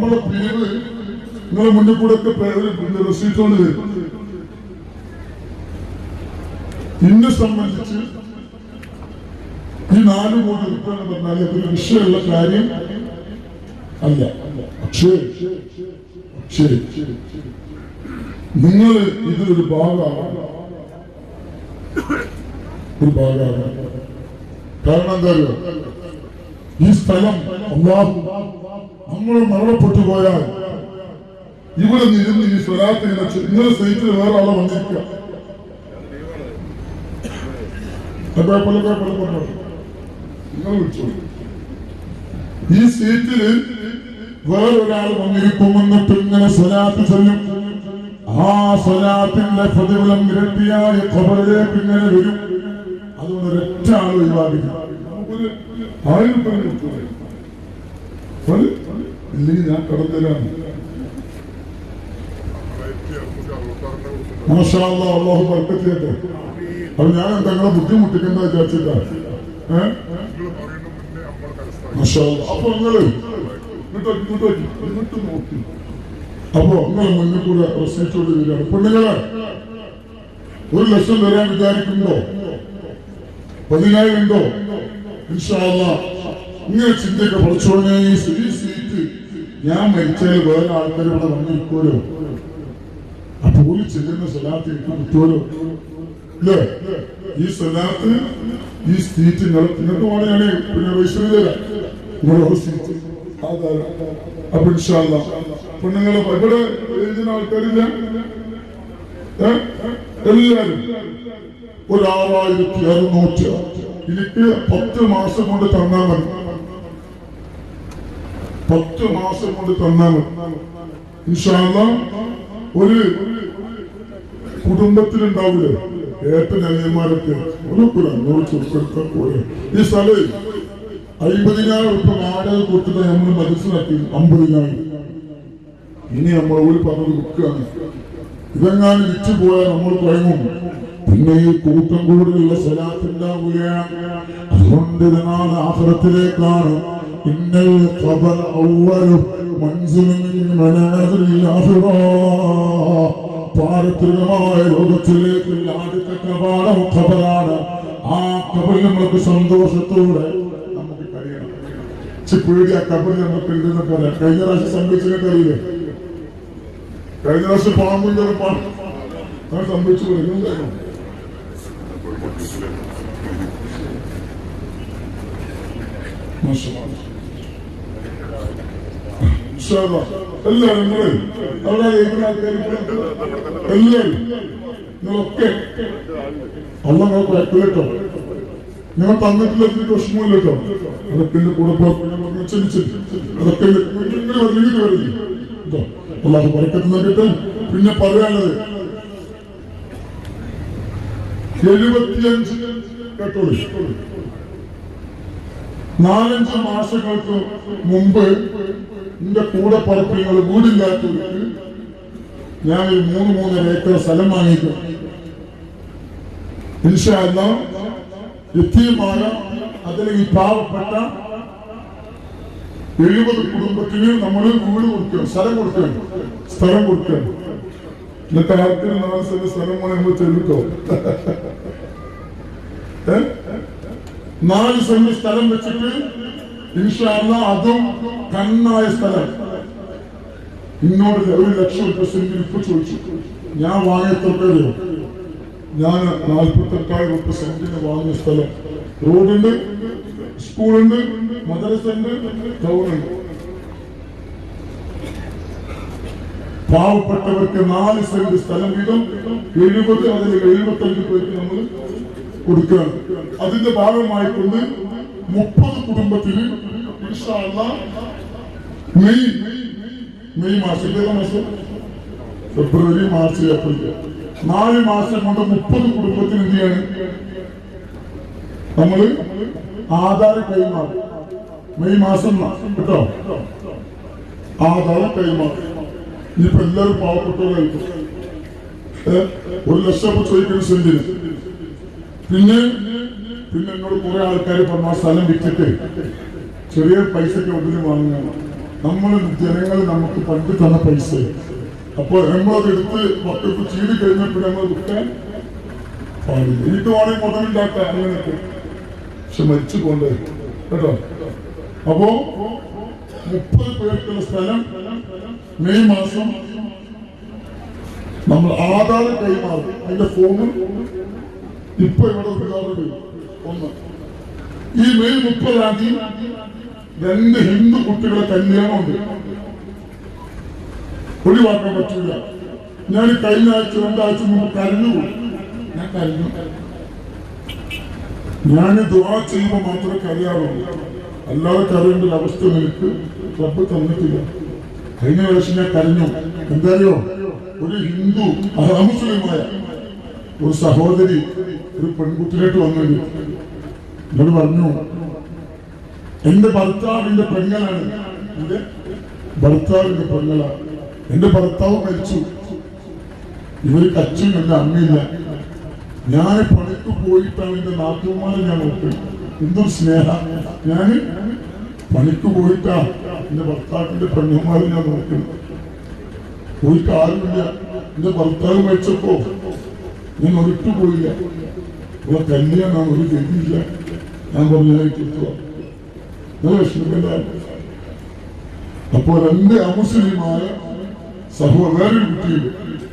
നമ്മളെ പേര് നിങ്ങളെ മുന്നിൽ കൂടെ ഒക്കെ പേര് കൊണ്ട് വരും. ഇന്നെ സംബന്ധിച്ച് ഈ നാല് കോടി റുപ്യ എന്ന് പറഞ്ഞാൽ അതൊരു വിഷയമുള്ള കാര്യം അല്ല. പക്ഷേ പക്ഷേ നിങ്ങൾ ഇതിലൊരു ഭാഗമാണ് ഒരു ഭാഗമാണ് കാരണം എന്താ ഈ സ്ഥലം അള്ളാഹു നമ്മൾ മരണപ്പെട്ടു പോയാൽ ഇവിടെ നിരുന്ന് ഈ സ്വലാത്ത് ഇങ്ങനെ ചെ- ഇന്നലെ സൈറ്റിൽ വേറെ ആളെ വന്നിരിക്കുക ഈ സീറ്റിൽ വേറൊരാൾ വന്നിരിക്കുമെന്ന് ഇങ്ങനെ സ്വലാത്ത് ചൊല്ലും. ആ സ്വലാത്തിന്റെ പ്രതിഫലം ഇരട്ടിയായി ഖബറിലേക്ക് ഇങ്ങനെ വരും. അതുകൊണ്ട് ഒരൊറ്റ ആൾ ഒഴിവാക്കില്ല. ആയിരം? ഇല്ലെങ്കിൽ ഞാൻ കടത്തരാണ് അള്ളാഹു ഞാൻ തങ്ങളെ മാഷാ അല്ലാ. അപ്പൊ പെണ്ണുങ്ങളെ ഒരു ലക്ഷം തരാൻ വിചാരിക്കുന്നുണ്ടോ? പതിനായിരം ഉണ്ടോ? ഇങ്ങനെ ചിന്തയൊക്കെ പഠിച്ചോണേ ഈ ഞാൻ മരിച്ചാൽ വേറെ ആൾക്കാർ ഇവിടെ വന്നിരിക്കുമല്ലോ അപ്പൊ ഒരു ചെല്ലുന്ന സ്ഥലത്ത് എനിക്ക് കിട്ടുമല്ലോ അല്ലേ ഈ സ്ഥലത്ത് ഈ സീറ്റ് നിങ്ങൾ നിങ്ങൾക്ക് വേണമെങ്കിൽ പിന്നെ അതാണ്. അപ്പൊ ഇൻഷാല്ല പെണ്ണുങ്ങളെ ഇവിടെ എഴുതുന്ന ആൾക്കാരില്ല? എല്ലാരും? ഒരാറായിരത്തി അറുന്നൂറ്റി എനിക്ക് പത്ത് മാസം കൊണ്ട് തന്നാൽ മതി. പത്ത് മാസം കൊണ്ട് തന്നാൽ മതി. ഇൻഷാല്ല ഒരു കുടുംബത്തിലുണ്ടാവില്ലേ? ഏട്ടൻ അനിയന്മാരൊക്കെ ഒരു അഞ്ഞൂറ് ചുരുക്കെടുക്കാൻ പോലെ ഈ സ്ഥലം അമ്പതിനായിരം ഉറുപ്പ വാടക കൊടുത്തിട്ട് നമ്മൾ മനസ്സിലാക്കി അമ്പതിനായിരം. ഇനി നമ്മൾ ഒരു പറഞ്ഞത് വിൽക്കുകയാണ് ഇതെങ്ങാനും വിറ്റ് പോയാൽ നമ്മൾ കുഴങ്ങും പിന്നെ ഈ കൂട്ടം കൂടുതലുള്ള സ്ഥലത്തുണ്ടാവുകയാണ് അതുകൊണ്ട് ഇതിനാണ് ആഹ്റത്തിലേക്കാണ്. പാരത്രികമായ ലോകത്തിലേക്കുള്ള ഖബറാണ്. ആ കബൽ നമ്മൾക്ക് സന്തോഷത്തോടെ നമുക്ക് കഴിയണം. പേടി ആ ഖബറിൽ നമുക്ക് എഴുതുന്ന പോലെ. കഴിഞ്ഞ പ്രാവശ്യം സംഭവിച്ചതിനൊക്കെ അറിയില്ലേ കഴിഞ്ഞ പ്രാവശ്യം സംഭവിച്ചു പോയി. എല്ലാവരും എല്ലാവരും നിങ്ങളൊക്കെ അല്ല നിങ്ങൾ കുഴപ്പമില്ല കേട്ടോ നിങ്ങൾ തന്നിട്ടില്ല വിഷമമില്ല കേട്ടോ അതൊക്കെ എന്റെ കൂടെ ക്ഷണിച്ച് അതൊക്കെ കേട്ടോ അല്ലാതെ പറക്കത്ത് നോക്കിയിട്ട് പിന്നെ പറയാനുള്ളത് എഴുപത്തിയഞ്ച് നാലഞ്ച് മാസങ്ങൾക്ക് മുമ്പ് എന്റെ കൂടെ പറപ്പിങ്ങൾ വീടില്ലാത്തവർക്ക് ഞാൻ ഒരു മൂന്ന് മൂന്നര ഏക്കർ സ്ഥലം വാങ്ങിക്കും. ഇൻഷാല്ല എത്തിയമായ അതിൽ ഈ പാവപ്പെട്ട എഴുപത് കുടുംബത്തിന് നമ്മൾ വീട് കൊടുക്കണം സ്ഥലം കൊടുക്കണം സ്ഥലം കൊടുക്കുക എന്നിട്ട് ആർക്കും നാല് സ്ഥലം നാല് സെന്റ് സ്ഥലം വെച്ചിട്ട് ഇൻഷാല്ല അതും കണ്ണായ സ്ഥലം. ഇന്നോട് ഒരു ലക്ഷം രൂപ ഇപ്പൊ ചോദിച്ചു. ഞാൻ വാങ്ങിയ ഞാൻ നാൽപ്പത്തെട്ടായിരം രൂപ സെന്റിന് വാങ്ങിയ സ്ഥലം. റോഡുണ്ട് സ്കൂളുണ്ട് മദ്രസുണ്ട് ടൗണുണ്ട് പാവപ്പെട്ടവർക്ക് നാല് സെന്റ് സ്ഥലം വീതം എഴുപത് അതിൽ എഴുപത്തഞ്ച് പേർക്ക് നമ്മൾ കൊടുക്കുകയാണ്. അതിന്റെ ഭാഗമായിക്കൊണ്ട് മുപ്പത് കുടുംബത്തിന് മെയ് മെയ് മാസം ഏതാ മാസം? February March April. നാല് മാസം കൊണ്ട് മുപ്പത് കുടുംബത്തിന് എന്ത് ചെയ്യാണ്? നമ്മൾ ആധാർ കൈമാറും. മെയ് മാസം കേട്ടോ? ആധാർ കൈമാറും. ഇനിയിപ്പോ എല്ലാവരും പാവപ്പെട്ടവരായിരിക്കും ഏ? ഒരു ലക്ഷം ചോദിക്കുന്ന സെന്റിന്. പിന്നെ പിന്നെ എന്നോട് കുറെ ആൾക്കാർ പറഞ്ഞു സ്ഥലം വിറ്റിട്ട് ചെറിയ പൈസയ്ക്ക് ഒന്നിനും വാങ്ങുക നമ്മൾ ജനങ്ങൾ നമുക്ക് പണ്ട് തന്ന പൈസ. അപ്പോൾ നമ്മളത് എടുത്ത് മക്കൾക്ക് ചെയ്ത് കഴിഞ്ഞപ്പോൾ നമ്മൾ വിൽക്കാൻ പാടില്ല. എനിക്ക് വേണമെങ്കിൽ മുതലുണ്ടാക്കാം അങ്ങനെയൊക്കെ. പക്ഷെ മരിച്ചു പോണ്ടേ. കേട്ടോ? അപ്പോ മുപ്പത് പേർക്കുള്ള സ്ഥലം മെയ് മാസം നമ്മൾ ആധാർ കൈമാറും. അതിന്റെ ഫോമും ഇപ്പൊ ഇവിടെ ഉദാഹരണം ഒന്ന്. ഈ മെയ് മുപ്പതാം തീയതി രണ്ട് ഹിന്ദു കുട്ടികളെ കല്യാണമുണ്ട്. ഒഴിവാക്കാൻ പറ്റില്ല. ഞാൻ കഴിഞ്ഞ ആഴ്ച രണ്ടാഴ്ച മുമ്പ് കരഞ്ഞു ഞാൻ കരഞ്ഞു. ഞാൻ ദുവാ ചെയ്യുമ്പോൾ മാത്രമേ കരയാറുള്ളൂ. അല്ലാതെ കരയേണ്ട ഒരു അവസ്ഥ എനിക്ക് റബ്ബ് തന്നിട്ടില്ല. കഴിഞ്ഞ പ്രാവശ്യം ഞാൻ കരഞ്ഞു. എന്താറിയോ? ഒരു ഹിന്ദു അഹമുസ്ലിമായ ഒരു സഹോദരി ഒരു പെൺകുട്ടിയിലോട്ട് വന്നു എന്നോട് പറഞ്ഞു എന്റെ ഭർത്താവിന്റെ പെങ്ങളാണ്. എന്റെ ഭർത്താവിന്റെ പെങ്ങളാണ് എന്റെ ഭർത്താവ് മരിച്ചു. ഇവർ കച്ചും എന്റെ അമ്മയില്ല. ഞാൻ പണിക്ക് പോയിട്ടാണ് എന്റെ നാട്ടുമാരെ ഞാൻ നോക്കുന്നത് എന്തൊരു സ്നേഹ ഞാൻ പണിക്ക് പോയിട്ടാ എന്റെ ഭർത്താവിന്റെ പെണ്ണുമാരെ ഞാൻ നോക്കുന്നത്. പോയിട്ട് ആരുമില്ല. എന്റെ ഭർത്താവ് മരിച്ചപ്പോ ഞാൻ ഒരിട്ടു പോയില്ല. ഉള്ള ഞാൻ ഒരു ഗതിയില്ല. ഞാൻ പറഞ്ഞിട്ടുള്ള നല്ല അപ്പോൾ അപ്പോ രണ്ട് അമുസ്ലിമായ സഹോദരൻ കുട്ടിയിൽ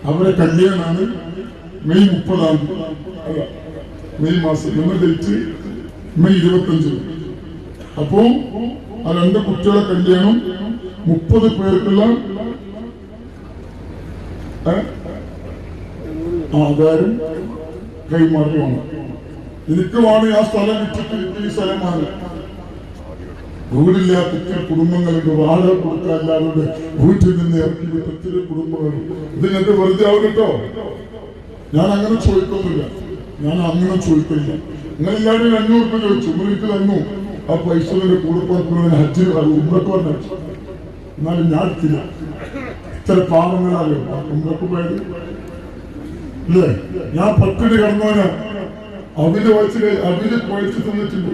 അവരെ കല്യാണമാണ് മെയ് മുപ്പതാം മെയ് മാസം നമ്മൾ ഡേറ്റ് മെയ് ഇരുപത്തഞ്ച് അപ്പോ ആ രണ്ട് കുട്ടികളെ കല്യാണം മുപ്പത് പേർക്കുള്ള? ആധാരം കൈമാറിയാണ് എനിക്ക് വേണേ. ആ സ്ഥലം വിറ്റിട്ട് ഈ സ്ഥലമാണ് വീടില്ലാത്ത ഒത്തിരി കുടുംബങ്ങളുണ്ട് വാടക കൊടുക്കാല്ലാതെ വീട്ടിൽ നിന്ന് ഇറക്കി വിട്ട കുടുംബങ്ങൾ. ഇത് ഞങ്ങൾക്ക് വെറുതെ ആവും കേട്ടോ. ഞാൻ അങ്ങനെ ചോദിക്കുന്നില്ല ഞാൻ അങ്ങനെ ചോദിക്കില്ല. നിങ്ങൾ എല്ലാവരും അഞ്ഞൂറ് ചോദിച്ചു. വീട്ടിൽ തന്നു ആ പൈസ കൂടെ കൂടെ ഹജ്ജ് ഉമ്മക്ക് പറഞ്ഞു എന്നാലും ഞാൻ എടുത്തില്ല. ഇത്ര പാവങ്ങളാലും ഉമ്മക്ക് പോയത് ഇല്ലേ? ഞാൻ പത്തിന് കടന്നവന്. അവർ വയസ്സിൽ അവർ കുഴച്ച് തന്നിട്ടുണ്ട്.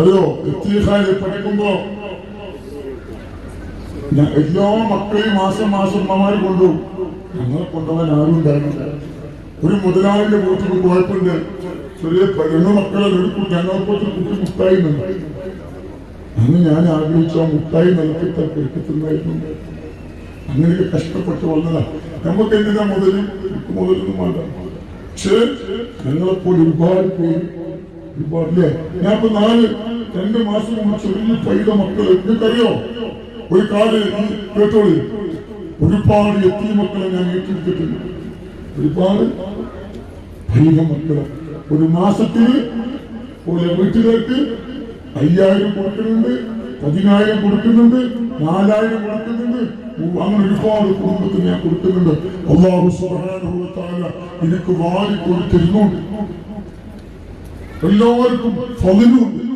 അറിയോ എത്തിഹായി പഠിക്കുമ്പോ എല്ലാ മക്കളെയും മാസം മാസം അമ്മമാര് കൊണ്ടുപോകും. ഞങ്ങളെ കൊണ്ടുപോകാൻ ആരും ഉണ്ടായിരുന്നില്ല. ഒരു മുതലാളിന്റെ വീട്ടിൽ പോയപ്പോണ്ട് ചെറിയ പെണ്ണു മക്കളെ ഞങ്ങളെപ്പോലത്തെ കുട്ടി മുട്ടായി അന്ന് ഞാൻ ആഗ്രഹിച്ച ആ മുട്ടായി നൽകി പെരുക്കത്തുണ്ടായിരുന്നു അങ്ങനെയൊക്കെ കഷ്ടപ്പെട്ട് വന്നതാ. നമുക്ക് എന്തിനാ മുതലും? മുതലൊന്നും വേണ്ട. പക്ഷേ ഞങ്ങളെപ്പോലെ ഒരുപാട് പേര് ഒരുപാട് ഞാൻ ഇപ്പൊ നാല് രണ്ട് മാസം മുമ്പ് ചെറിയ പൈത മക്കൾ. നിങ്ങൾക്കറിയോ? ഒരു കാൽ കേട്ടോളി. ഒരുപാട് എത്തിയ മക്കളെ ഞാൻ ഏറ്റെടുത്തിട്ടുണ്ട്. ഒരുപാട് പൈത മക്കളെ. ഒരു മാസത്തിൽ ഒരു വീട്ടിലേക്ക് അയ്യായിരം കൊടുക്കുന്നുണ്ട് പതിനായിരം കൊടുക്കുന്നുണ്ട് നാലായിരം കൊടുക്കുന്നുണ്ട്. അങ്ങനെ ഒരുപാട് കുടുംബത്തിന് ഞാൻ കൊടുക്കുന്നുണ്ട്. അള്ളാഹു തആല എനിക്ക് വാരി കൊടുത്തിരുന്നുണ്ട് എല്ലാവർക്കും ഫതിലുണ്ട്